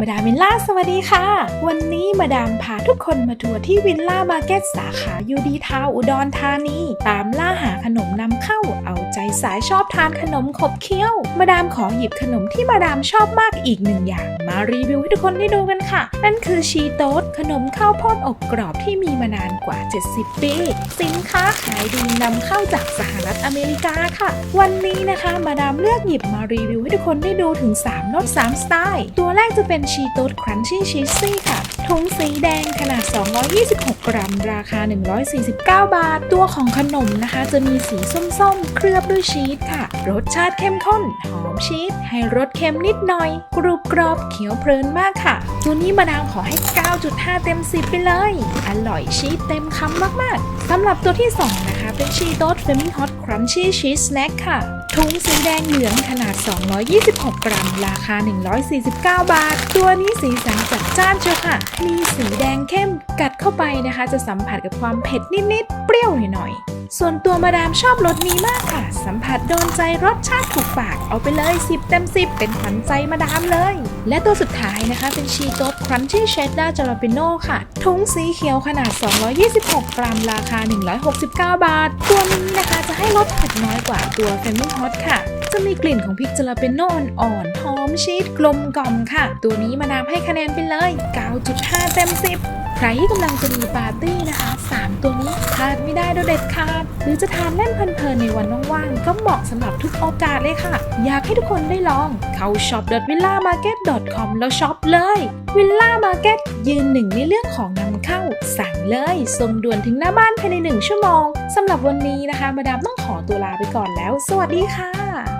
มาดามวิลล่าสวัสดีค่ะ วันนี้มาดามพาทุกคนมาทัวร์ที่วิลล่ามาร์เก็ตสาขายูดีทาวอุดรธานี ตามล่าหาขนมนำเข้าเอาใจสายชอบทานขนมขบเคี้ยว มาดามขอหยิบขนมที่มาดามชอบมากอีกหนึ่งอย่าง มารีวิวให้ทุกคนได้ดูกันค่ะ นั่นคือชีโต๊ดขนมข้าวโพดอบกรอบที่มีมานานกว่า 70 ปี สินค้าขายดีนำเข้าจากสหรัฐอเมริกาค่ะ วันนี้นะคะ มาดามเลือกหยิบมารีวิวให้ทุกคนได้ดูถึง3รส3สไตล์ ตัวแรกจะเป็นชีโต๊ดครันชี่ชีสซี่ค่ะ ถุงสีแดงขนาด 226 กรัม ราคา 149 บาท ตัวของขนมนะคะ จะมีสีส้มๆ เคลือบด้วยชีสค่ะ รสชาติเข้มข้น หอมชีส ให้รสเค็มนิดหน่อย กรุบกรอบเขียวเพลินมากค่ะ ตัวนี้มาดามขอให้ 9.5 เต็ม 10 ไปเลย อร่อยชีสเต็มคำมากๆสำหรับตัวที่ 2 นะคะ เป็นชีโต๊ดเฟมิฮอตครันชี่ชีสสแน็คค่ะ ถุงสีแดงเหลืองขนาด 226 กรัม ราคา 149 บาท ตัวนี้สีสันจัดจ้านเชียวค่ะ มีสีแดงเข้มกัดเข้าไปนะคะ จะสัมผัสกับความเผ็ดนิดๆ เปรี้ยวหน่อยๆ ส่วนตัวมาดามชอบรสนี้มากค่ะ สัมผัสโดนใจรสชาติถูกปากเอาไปเลย 10 เต็ม 10 เป็นขวัญใจมาดามเลย และตัวสุดท้ายนะคะ เป็นชีโต๊ดครันชี่เชดดาร์จาราปิโน่ค่ะ ถุงสีเขียวขนาด 226 กรัมราคา 169 บาท ตัวนี้นะคะจะให้รสเผ็ดน้อยกว่าตัวเฟมิงฮอตค่ะ จะมีกลิ่นของพริกจาราเปโน่อ่อนๆหอมชีสกลมกล่อมค่ะ ตัวนี้มาดามให้คะแนนไปเลย 9.5 เต็ม 10 ใครที่กำลังจะมีปาร์ตี้นะคะาดไม่ได้โดยเด็ดขาดหรือจะทานเล่นเพลินๆในวันว่างๆ ก็เหมาะสำหรับทุกโอกาสเลยค่ะ อยากให้ทุกคนได้ลอง เข้า shop.villamarket.com แล้วช็อปเลย Villa Market ยืนหนึ่งในเรื่องของนำเข้า สั่งเลยส่งด่วนถึงหน้าบ้านภายใน 1 ชั่วโมงสำหรับวันนี้นะคะ มาดามต้องขอตัวลาไปก่อนแล้ว สวัสดีค่ะ